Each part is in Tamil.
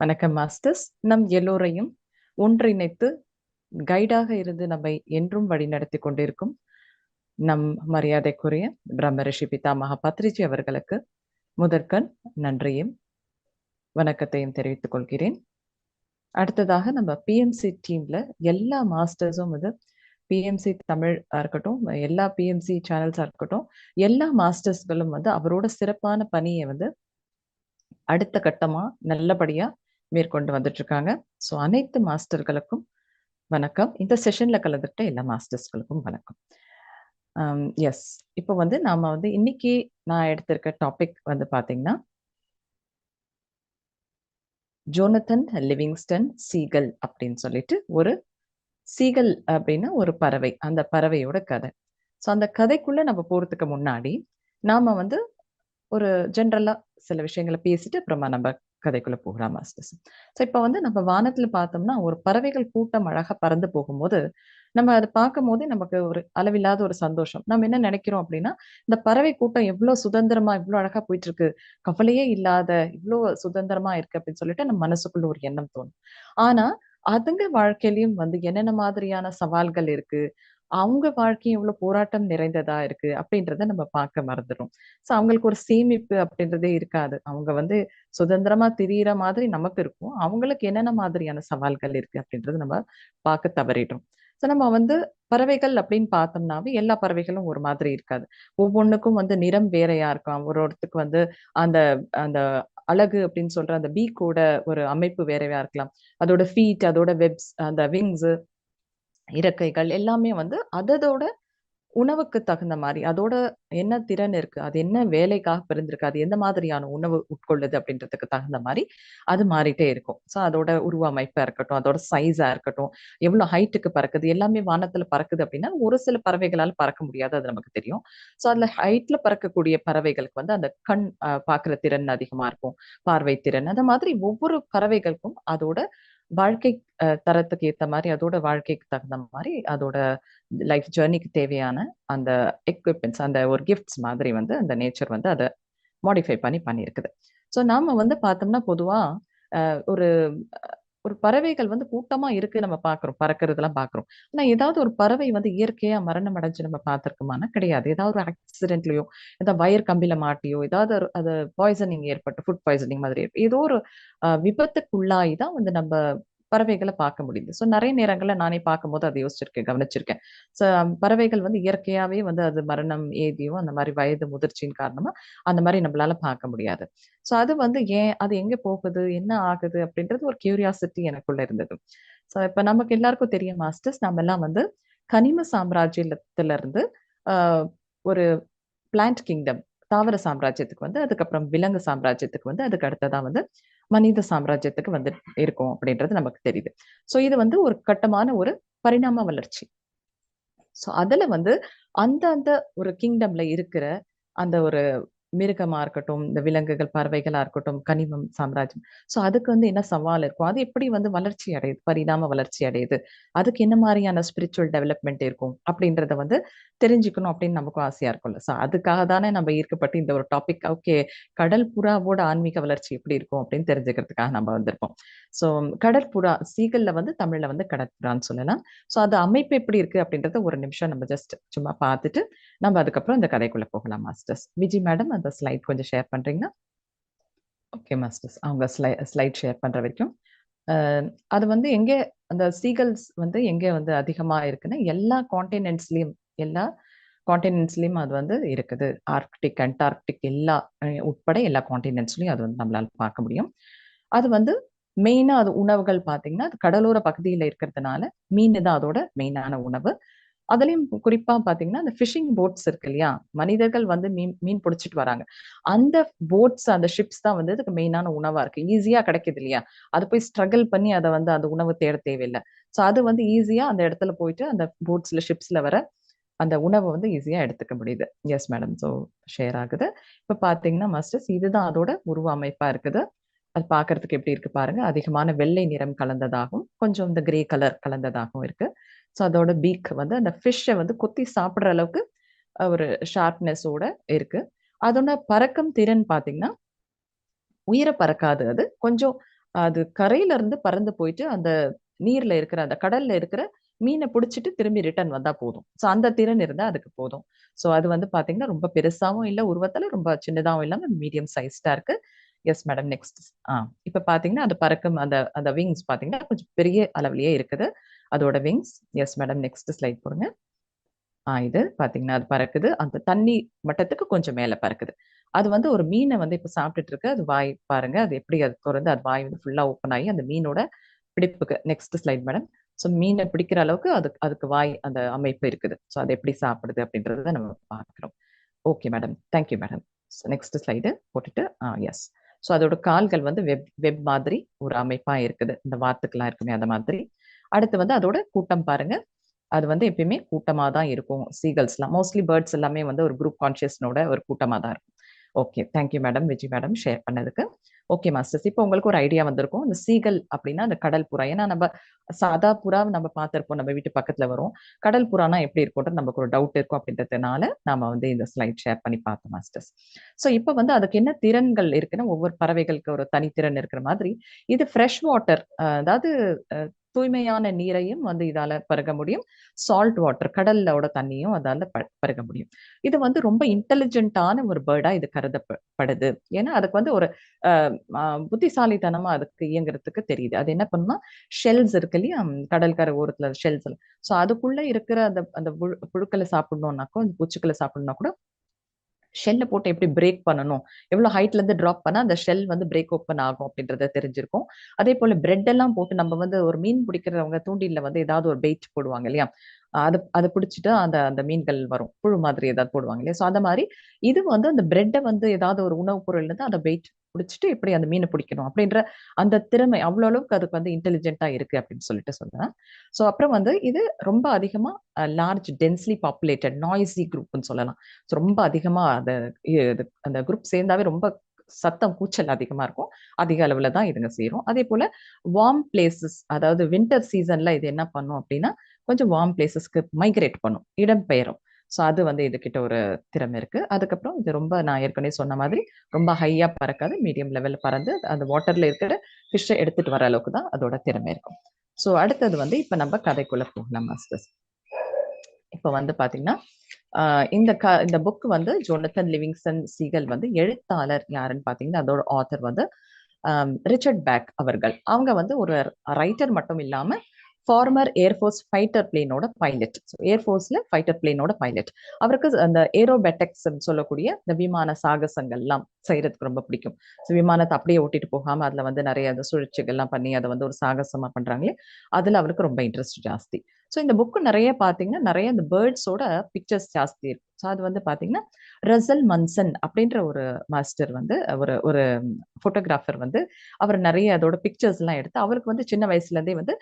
வணக்கம் மாஸ்டர்ஸ். நம் எல்லோரையும் ஒன்றிணைத்து கைடாக இருந்து நம்மை என்றும் வழிநடத்தி கொண்டிருக்கும் நம் மரியாதைக்குரிய பிரம்ம ரிஷி பிதாமகா பத்ரிஜி அவர்களுக்கு முதற்கண் நன்றியும் வணக்கத்தையும் தெரிவித்துக் கொள்கிறேன். அடுத்ததாக நம்ம பிஎம்சி டீம்ல எல்லா மாஸ்டர்ஸும் வந்து பிஎம்சி தமிழ் இருக்கட்டும் எல்லா பிஎம்சி சேனல்ஸா இருக்கட்டும் எல்லா மாஸ்டர்ஸ்களும் வந்து அவரோட சிறப்பான பணியை வந்து அடுத்த கட்டமா நல்லபடியா மேற்கொண்டு வந்துட்டு இருக்காங்க ஸோ அனைத்து மாஸ்டர்களுக்கும் வணக்கம். இந்த செஷன்ல கலந்துட்ட எல்லா மாஸ்டர்ஸ்களுக்கும் வணக்கம். Um, எஸ் இப்போ வந்து நாம வந்து இன்னைக்கு நான் எடுத்திருக்க டாபிக் வந்து பாத்தீங்கன்னா ஜோனத்தன் லிவிங்ஸ்டன் சீகல் அப்படின்னு சொல்லிட்டு ஒரு சீகல் அப்படின்னா ஒரு பறவை. அந்த பறவையோட கதை. ஸோ அந்த கதைக்குள்ள நம்ம போறதுக்கு முன்னாடி நாம வந்து ஒரு ஜென்ரலா சில விஷயங்களை பேசிட்டு அப்புறமா நம்ம கதைக்குள்ள போகிறா மாஸ்டர்ஸ் ஸோ இப்போ வந்து நம்ம வானத்துல பார்த்தோம்னா ஒரு பறவைகள் கூட்டம் அழகா பறந்து போகும்போது நம்ம அதை பார்க்கும் போதே நமக்கு ஒரு அளவில்லாத ஒரு சந்தோஷம். நம்ம என்ன நினைக்கிறோம் அப்படின்னா இந்த பறவை கூட்டம் எவ்வளவு சுதந்திரமா இவ்வளவு அழகா போயிட்டு இருக்கு கவலையே இல்லாத இவ்வளவு சுதந்திரமா இருக்கு அப்படின்னு சொல்லிட்டு நம்ம மனசுக்குள்ள ஒரு எண்ணம் தோணும். ஆனா அதுங்க வாழ்க்கையிலயும் வந்து என்னென்ன மாதிரியான சவால்கள் இருக்கு? அவங்க வாழ்க்கை எவ்வளவு போராட்டம் நிறைந்ததா இருக்கு அப்படின்றத நம்ம பார்க்க மறந்துடும் சோ அவங்களுக்கு ஒரு சேமிப்பு அப்படின்றதே இருக்காது. அவங்க வந்து சுதந்திரமா திரியிற மாதிரி நமக்கு இருக்கும். அவங்களுக்கு என்னென்ன மாதிரியான சவால்கள் இருக்கு அப்படின்றது நம்ம பார்க்க தவறிடும் ஸோ நம்ம வந்து பறவைகள் அப்படின்னு பார்த்தோம்னாவே எல்லா பறவைகளும் ஒரு மாதிரி இருக்காது. ஒவ்வொன்றுக்கும் வந்து நிறம் வேறையா இருக்கும் ஒரு ஒருத்துக்கு வந்து அந்த அந்த அழகு அப்படின்னு சொல்ற அந்த பீக்கோட ஒரு அமைப்பு வேறையா இருக்கலாம். அதோட ஃபீட் அதோட வெப்ஸ் அந்த விங்ஸ் இறக்கைகள் எல்லாமே வந்து அதோட உணவுக்கு தகுந்த மாதிரி அதோட என்ன திறன் இருக்கு அது என்ன வேலைக்காக பிறந்திருக்கு அது எந்த மாதிரியான உணவு உட்கொள்ளுது அப்படின்றதுக்கு தகுந்த மாதிரி அது மாறிட்டே இருக்கும். ஸோ அதோட உருவமைப்பா இருக்கட்டும் அதோட சைஸா இருக்கட்டும் எவ்வளவு ஹைட்டுக்கு பறக்குது எல்லாமே வானத்துல பறக்குது அப்படின்னா ஒரு சில பறவைகளால் பறக்க முடியாது அது நமக்கு தெரியும். ஸோ அதுல ஹைட்ல பறக்கக்கூடிய பறவைகளுக்கு வந்து அந்த கண் பார்க்குற திறன் அதிகமா இருக்கும் பார்வை திறன் அந்த மாதிரி ஒவ்வொரு பறவைகளுக்கும் அதோட வாழ்க்கை தரத்துக்கு ஏத்த மாதிரி அதோட வாழ்க்கைக்கு தகுந்த மாதிரி அதோட லைஃப் ஜேர்னிக்கு தேவையான அந்த எக்யூப்மெண்ட்ஸ் அந்த ஒரு கிஃப்ட்ஸ் மாதிரி வந்து அந்த நேச்சர் வந்து அதை மாடிஃபை பண்ணி பண்ணியிருக்குது ஸோ நாம வந்து பார்த்தோம்னா பொதுவா ஒரு ஒரு பறவைகள் வந்து கூட்டமா இருக்கு நம்ம பாக்குறோம் பறக்கிறதுலாம் பாக்குறோம். ஆனா ஏதாவது ஒரு பறவை வந்து இயற்கையா மரணம் அடைஞ்சு நம்ம பார்த்திருக்கோமானா கிடையாது. ஏதாவது ஒரு ஆக்சிடென்ட்லயோ ஏதாவது வயர் கம்பியில மாட்டியோ ஏதாவது அது பாய்சனிங் ஏற்பட்டு ஃபுட் பாய்சனிங் மாதிரி ஏதோ ஒரு விபத்துக்குள்ளாய் தான் வந்து நம்ம பறவைகளை பார்க்க முடியுது. ஸோ நிறைய நேரங்களில் நானே பார்க்கும்போது அதை யோசிச்சிருக்கேன் கவனிச்சிருக்கேன். ஸோ பறவைகள் வந்து இயற்கையாவே வந்து அது மரணம் ஏதியும் அந்த மாதிரி வயது முதிர்ச்சியின் காரணமா அந்த மாதிரி நம்மளால பார்க்க முடியாது. ஸோ அது வந்து ஏன் அது எங்க போகுது என்ன ஆகுது அப்படின்றது ஒரு கியூரியாசிட்டி எனக்குள்ள இருந்தது. ஸோ இப்ப நமக்கு எல்லாருக்கும் தெரியும் மாஸ்டர்ஸ் நம்ம எல்லாம் வந்து கனிம சாம்ராஜ்யத்துல இருந்து ஒரு பிளான்ட் கிங்டம் தாவர சாம்ராஜ்யத்துக்கு வந்து அதுக்கப்புறம் விலங்கு சாம்ராஜ்யத்துக்கு வந்து அதுக்கு அடுத்ததா வந்து மனித சாம்ராஜ்யத்துக்கு வந்து இருக்கும் அப்படின்றது நமக்கு தெரியுது. ஸோ இது வந்து ஒரு கட்டமான ஒரு பரிணாம வளர்ச்சி. ஸோ அதுல வந்து அந்த அந்த ஒரு கிங்டம்ல இருக்கிற அந்த ஒரு மிருகமா இருக்கட்டும் இந்த விலங்குகள் பறவைகளா இருக்கட்டும் கனிமம் சாம்ராஜ்யம். ஸோ அதுக்கு வந்து என்ன சவால் இருக்கும் அது எப்படி வந்து வளர்ச்சி அடையுது பரிணாம வளர்ச்சி அடையுது அதுக்கு என்ன மாதிரியான ஸ்பிரிச்சுவல் டெவலப்மெண்ட் இருக்கும் அப்படின்றத வந்து தெரிஞ்சுக்கணும் அப்படின்னு நமக்கும் ஆசையா இருக்கும்ல ஸோ அதுக்காக தானே நம்ம ஈர்க்கப்பட்டு இந்த ஒரு டாபிக் ஓகே கடல் புறாவோட ஆன்மீக வளர்ச்சி எப்படி இருக்கும் அப்படின்னு தெரிஞ்சுக்கிறதுக்காக நம்ம வந்திருப்போம். ஸோ கடற்புறா சீகல்ல வந்து தமிழ்ல வந்து கடற்புறான்னு சொல்லலாம். ஸோ அது அமைப்பு எப்படி இருக்கு அப்படின்றத ஒரு நிமிஷம் நம்ம ஜஸ்ட் சும்மா பார்த்துட்டு நம்ம அதுக்கப்புறம் அந்த கதைக்குள்ள போகலாம் மாஸ்டர்ஸ் விஜி மேடம் அந்த ஸ்லைட் கொஞ்சம் ஷேர் பண்ணுறீங்கன்னா ஓகே மாஸ்டர்ஸ் அவங்க ஸ்லை ஸ்லைட் ஷேர் பண்ற வரைக்கும். அது வந்து எங்கே அந்த சீகல்ஸ் வந்து எங்கே வந்து அதிகமா இருக்குன்னா எல்லா காண்டினென்ட்ஸ்லேயும் எல்லா காண்டினென்ட்ஸ்லேயும் அது வந்து இருக்குது. ஆர்க்டிக் அண்டார்க்டிக் எல்லா உட்பட எல்லா காண்டினென்ட்ஸ்லையும் அது வந்து நம்மளால பார்க்க முடியும். அது வந்து மெயினா அது உணவுகள் பாத்தீங்கன்னா அது கடலோர பகுதியில இருக்கிறதுனால மீன் தான் அதோட மெயினான உணவு. அதுலயும் குறிப்பா பாத்தீங்கன்னா அந்த ஃபிஷிங் போட்ஸ் இருக்கு இல்லையா? மனிதர்கள் வந்து மீன் மீன் பிடிச்சிட்டு வராங்க. அந்த போட்ஸ் அந்த ஷிப்ஸ் தான் வந்து இதுக்கு மெயினான உணவா இருக்கு. ஈஸியா கிடைக்குது இல்லையா? அது போய் ஸ்ட்ரகிள் பண்ணி அதை வந்து அந்த உணவு தேட தேவையில்லை. ஸோ அது வந்து ஈஸியா அந்த இடத்துல போயிட்டு அந்த போட்ஸ்ல ஷிப்ஸ்ல வர அந்த உணவை வந்து ஈஸியா எடுத்துக்க முடியுது. எஸ் மேடம் ஸோ ஷேர் ஆகுது. இப்ப பாத்தீங்கன்னா மாஸ்டர்ஸ் இதுதான் அதோட உருவ அமைப்பா இருக்குது. அது பார்க்கறதுக்கு எப்படி இருக்கு பாருங்க. அதிகமான வெள்ளை நிறம் கலந்ததாகவும் கொஞ்சம் இந்த கிரே கலர் கலந்ததாகவும் இருக்கு. ஸோ அதோட பீக் வந்து அந்த ஃபிஷ்ஷை வந்து கொத்தி சாப்பிட்ற அளவுக்கு ஒரு ஷார்ப்னஸோட இருக்கு. அதோட பறக்கும் திறன் பார்த்தீங்கன்னா உயிரை பறக்காது. அது கொஞ்சம் அது கரையில இருந்து பறந்து போயிட்டு அந்த நீர்ல இருக்கிற அந்த கடல்ல இருக்கிற மீனை பிடிச்சிட்டு திரும்பி ரிட்டர்ன் வந்தா போதும். ஸோ அந்த திறன் இருந்தா அதுக்கு போதும். ஸோ அது வந்து பாத்தீங்கன்னா ரொம்ப பெருசாவும் இல்லை உருவத்துல ரொம்ப சின்னதாகவும் இல்லாம மீடியம் சைஸ்டா இருக்கு. எஸ் மேடம் நெக்ஸ்ட் ஆ இப்ப பாத்தீங்கன்னா அது பறக்கும் அந்த அந்த விங்ஸ் பாத்தீங்கன்னா கொஞ்சம் பெரிய அளவுலயே இருக்குது. அதோட wings yes madam next slide போடுங்க. ஆ இது பாத்தீங்கன்னா அது பறக்குது. அந்த தண்ணி மட்டத்துக்கு கொஞ்சம் மேல பறக்குது. அது வந்து ஒரு மீனை வந்து இப்ப சாப்பிட்டுட்டு இருக்கு அது வாய் பாருங்க. அது எப்படி அது திறந்து அது வாய் வந்து ஃபுல்லா ஓப்பன் ஆகி அந்த மீனோட பிடிப்புக்கு. நெக்ஸ்ட் ஸ்லைட் மேடம் ஸோ மீனை பிடிக்கிற அளவுக்கு அதுக்கு அதுக்கு வாய் அந்த அமைப்பு இருக்குது. ஸோ அது எப்படி சாப்பிடுது அப்படின்றத நம்ம பார்க்குறோம். Okay madam thank you madam next slide போட்டுட்டு ஆ எஸ் ஸோ அதோட கால்கள் வந்து வெப் வெப் மாதிரி ஒரு அமைப்பா இருக்குது. இந்த வாத்துக்கெல்லாம் இருக்குமே அந்த மாதிரி. அடுத்து வந்து அதோட கூட்டம் பாருங்க. அது வந்து எப்பயுமே கூட்டமா தான் இருக்கும். சீகல்ஸ்லாம் மோஸ்ட்லி பேர்ட்ஸ் எல்லாமே வந்து ஒரு குரூப் கான்சியஸ்னோட ஒரு கூட்டமா தான் இருக்கும். Okay thank you madam Vijay madam share பண்ணதுக்கு. ஓகே மாஸ்டர்ஸ் இப்போ உங்களுக்கு ஒரு ஐடியா வந்திருக்கும். இந்த சீகல் அப்படின்னா அந்த கடல் புறா. ஏன்னா நம்ம சாதா புறா நம்ம பார்த்துருப்போம். நம்ம வீட்டு பக்கத்துல வரும். கடல் புறானா எப்படி இருக்கும்ன்றது நமக்கு ஒரு டவுட் இருக்கும் அப்படின்றதுனால நாம வந்து இந்த ஸ்லைட் ஷேர் பண்ணி பார்த்தோம் மாஸ்டர்ஸ் ஸோ இப்போ வந்து அதுக்கு என்ன திறன்கள் இருக்குன்னா ஒவ்வொரு பறவைகளுக்கு ஒரு தனித்திறன் இருக்கிற மாதிரி இது ஃப்ரெஷ் வாட்டர் அதாவது தூய்மையான நீரையும் வந்து இதால பருக முடியும். சால்ட் வாட்டர் கடல்லோட தண்ணியும் அதால பருக முடியும். இது வந்து ரொம்ப இன்டெலிஜென்ட்டான ஒரு பேர்டா இது கருதப்படுது ஏன்னா அதுக்கு வந்து ஒரு புத்திசாலித்தனமா அதுக்கு இயங்குறதுக்கு தெரியுது. அது என்ன பண்ணுன்னா ஷெல்ஸ் இருக்கு இல்லையா? கடற்கரை ஓரத்துல ஷெல்ஸ் ஸோ அதுக்குள்ள இருக்கிற அந்த அந்த புழுக்களை சாப்பிடணும்னாக்கோ அந்த பூச்சிக்களை சாப்பிடணும்னா கூட ஷெல்லை போட்டு எப்படி பிரேக் பண்ணணும்? எவ்வளோ ஹைட்ல இருந்து ட்ராப் பண்ணா அந்த ஷெல் வந்து பிரேக் ஓப்பன் ஆகும் அப்படின்றத தெரிஞ்சிருக்கும். அதே போல பிரெட் எல்லாம் போட்டு நம்ம வந்து ஒரு மீன் பிடிக்கிறவங்க தூண்டில வந்து ஏதாவது ஒரு பெயிட் போடுவாங்க இல்லையா? அதை அதை பிடிச்சிட்டு அந்த அந்த மீன்கள் வரும். புழு மாதிரி ஏதாவது போடுவாங்க இல்லையா? ஸோ அந்த மாதிரி இது வந்து அந்த பிரெட்டை வந்து ஏதாவது ஒரு உணவுப் பொருள் இருந்து அதை வெயிட் பிடிச்சிட்டு இப்படி அந்த மீனை பிடிக்கணும் அப்படின்ற அந்த திறமை அவ்வளோ அளவுக்கு அதுக்கு வந்து இன்டெலிஜென்ட்டா இருக்கு அப்படின்னு சொல்லிட்டு சொன்னேன் ஸோ அப்புறம் வந்து இது ரொம்ப அதிகமா லார்ஜ் டென்ஸ்லி பாப்புலேட்டட் நாய்ஸி குரூப்னு சொல்லலாம். ஸோ ரொம்ப அதிகமா அந்த அந்த குரூப் சேர்ந்தாவே ரொம்ப சத்தம் கூச்சல் அதிகமாக இருக்கும். அதிக அளவில் தான் இதுங்க செய்கிறோம் அதே போல் வார்ம் பிளேசஸ் அதாவது வின்டர் சீசனில் இது என்ன பண்ணும் அப்படின்னா கொஞ்சம் வார்ம் பிளேசஸ்க்கு மைக்ரேட் பண்ணும். இடம் பெயரும். ஸோ அது வந்து இதுகிட்ட ஒரு திறமை இருக்கு. அதுக்கப்புறம் இது ரொம்ப நான் ஏற்கனவே சொன்ன மாதிரி ரொம்ப ஹையா பறக்காது மீடியம் லெவல்ல பறந்து அந்த வாட்டர்ல இருக்கிற ஃபிஷ்ஷை எடுத்துட்டு வர அளவுக்கு தான் அதோட திறமை இருக்கும். ஸோ அடுத்தது வந்து இப்ப நம்ம கதைக்குள்ள போகலாம் மாஸ்டர்ஸ் இப்போ வந்து பாத்தீங்கன்னா இந்த க இந்த புக் வந்து ஜோனத்தன் லிவிங்ஸ்டன் சீகல் வந்து எழுத்தாளர் யாருன்னு பாத்தீங்கன்னா அதோட ஆத்தர் வந்து ரிச்சர்ட் பேக் அவர்கள். அவங்க வந்து ஒரு ரைட்டர் மட்டும் இல்லாம ஃபார்மர் ஏர்ஃபோர்ஸ் ஃபைட்டர் பிளேனோட பைலட் ஸோ ஏர்ஃபோர்ஸில் ஃபைட்டர் பிளேனோட பைலட் அவருக்கு அந்த ஏரோபெட்டக்ஸ் சொல்லக்கூடிய இந்த விமான சாகசங்கள்லாம் செய்யறதுக்கு ரொம்ப பிடிக்கும். ஸோ விமானத்தை அப்படியே ஓட்டிட்டு போகாம அதுல வந்து நிறைய அந்த சுழற்சிகள்லாம் பண்ணி அதை வந்து ஒரு சாகசமா பண்றாங்களே அதுல அவருக்கு ரொம்ப இன்ட்ரெஸ்ட் ஜாஸ்தி. ஸோ இந்த புக்கு நிறைய பார்த்தீங்கன்னா நிறைய இந்த பேர்ட்ஸோட பிக்சர்ஸ் ஜாஸ்தி இருக்கும் ஸோ அது வந்து பார்த்தீங்கன்னா ரசல் மன்சன் அப்படின்ற ஒரு மாஸ்டர் வந்து ஒரு ஒரு ஃபோட்டோகிராஃபர் வந்து அவர் நிறைய அதோட பிக்சர்ஸ் எல்லாம் எடுத்து அவருக்கு வந்து சின்ன வயசுல இருந்தே வந்து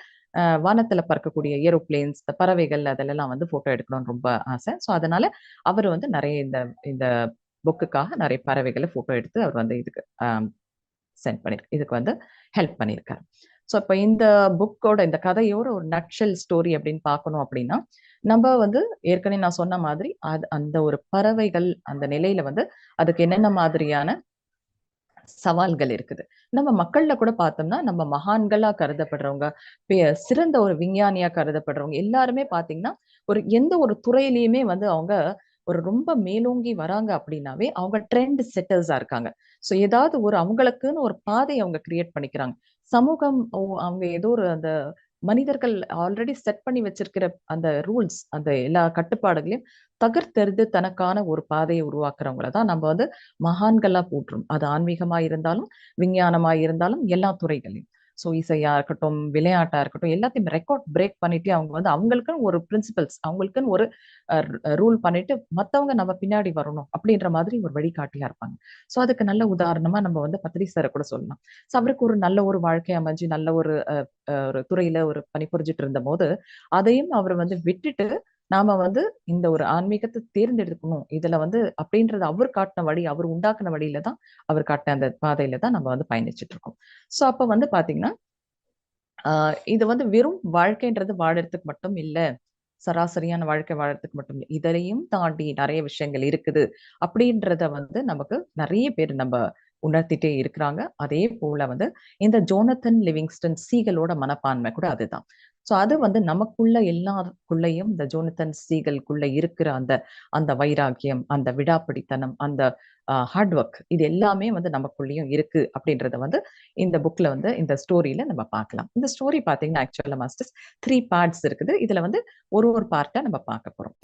வானத்துல பறக்கக்கூடிய ஏரோப்ளேன்ஸ் இந்த பறவைகள் அதெல்லாம் வந்து போட்டோ எடுக்கணும்னு ரொம்ப ஆசை. ஸோ அதனால அவர் வந்து நிறைய இந்த இந்த புக்குக்காக நிறைய பறவைகளை போட்டோ எடுத்து அவர் வந்து இதுக்கு சென்ட் பண்ணியிருக்கு இதுக்கு வந்து ஹெல்ப் பண்ணியிருக்காரு ஸோ இப்போ இந்த புக்கோட இந்த கதையோட ஒரு நட்ஷல் ஸ்டோரி அப்படின்னு பார்க்கணும் அப்படின்னா நம்ம வந்து ஏற்கனவே நான் சொன்ன மாதிரி அது அந்த ஒரு பறவைகள் அந்த நிலையில வந்து அதுக்கு என்னென்ன மாதிரியான சவால்கள் இருக்குது. நம்ம மக்கள்ல கூட பார்த்தோம்னா நம்ம மகான்களா கருதப்படுறவங்க சிறந்த ஒரு விஞ்ஞானியா கருதப்படுறவங்க எல்லாருமே பாத்தீங்கன்னா ஒரு எந்த ஒரு துறையிலயுமே வந்து அவங்க ஒரு ரொம்ப மேலோங்கி வராங்க அப்படின்னாவே அவங்க ட்ரெண்ட் செட்டர்ஸா இருக்காங்க. ஸோ ஏதாவது ஒரு அவங்களுக்குன்னு ஒரு பாதை அவங்க கிரியேட் பண்ணிக்கிறாங்க. சமூகம் அவங்க ஏதோ ஒரு அந்த மனிதர்கள் ஆல்ரெடி செட் பண்ணி வச்சிருக்கிற அந்த ரூல்ஸ் அந்த எல்லா கட்டுப்பாடுகளையும் தகர்த்தெறிந்து தனக்கான ஒரு பாதையை உருவாக்குறவங்கள தான் நம்ம வந்து மகான்களா போட்டுரும் அது ஆன்மீகமா இருந்தாலும் விஞ்ஞானமா இருந்தாலும் எல்லா துறைகளையும். ஸோ இசையா இருக்கட்டும் விளையாட்டா இருக்கட்டும் எல்லாத்தையும் ரெக்கார்ட் பிரேக் பண்ணிட்டு அவங்க வந்து அவங்களுக்குன்னு ஒரு பிரின்சிபல்ஸ் அவங்களுக்குன்னு ஒரு ரூல் பண்ணிட்டு மத்தவங்க நம்ம பின்னாடி வரணும் அப்படின்ற மாதிரி ஒரு வழிகாட்டியா இருப்பாங்க. ஸோ அதுக்கு நல்ல உதாரணமா நம்ம வந்து பத்திரி சாரை கூட சொல்லலாம். ஸோ அவருக்கு ஒரு நல்ல ஒரு வாழ்க்கை அமைஞ்சு நல்ல ஒரு ஒரு துறையில ஒரு பணிபுரிஞ்சிட்டு இருந்த போது அதையும் அவர் வந்து விட்டுட்டு நாம வந்து இந்த ஒரு ஆன்மீகத்தை தேர்ந்தெடுக்கணும். இதுல வந்து அப்படின்றது அவர் காட்டின வழி அவர் உண்டாக்குன வழியில தான் அவர் காட்டின அந்த பாதையில தான் நம்ம வந்து பயணிச்சுட்டு இருக்கோம். சோ அப்ப வந்து பாத்தீங்கன்னா ஆஹ் இது வந்து வெறும் வாழ்க்கைன்றது வாழறதுக்கு மட்டும் இல்ல. சராசரியான வாழ்க்கை வாழறதுக்கு மட்டும் இல்லை. இதையும் தாண்டி நிறைய விஷயங்கள் இருக்குது. அப்படின்றத வந்து நமக்கு நிறைய பேர் நம்ம உணர்த்திட்டே இருக்கிறாங்க. அதே போல வந்து இந்த ஜோனத்தன் லிவிங்ஸ்டன் சீகளோட மனப்பான்மை கூட அதுதான். ஸோ அது வந்து நமக்குள்ள எல்லாருக்குள்ளேயும் இந்த ஜோனத்தன் சீகலுக்குள்ள இருக்கிற அந்த அந்த வைராக்கியம் அந்த விடாப்பிடித்தனம் அந்த ஹார்ட் ஒர்க் இது எல்லாமே வந்து நமக்குள்ளேயும் இருக்கு அப்படின்றத வந்து இந்த புக்ல வந்து இந்த ஸ்டோரியில நம்ம பார்க்கலாம். இந்த ஸ்டோரி பார்த்தீங்கன்னா ஆக்சுவலா மாஸ்டர்ஸ் த்ரீ பார்ட்ஸ் இருக்குது. இதுல வந்து ஒரு ஒரு பார்ட்டை நம்ம பார்க்க போறோம்.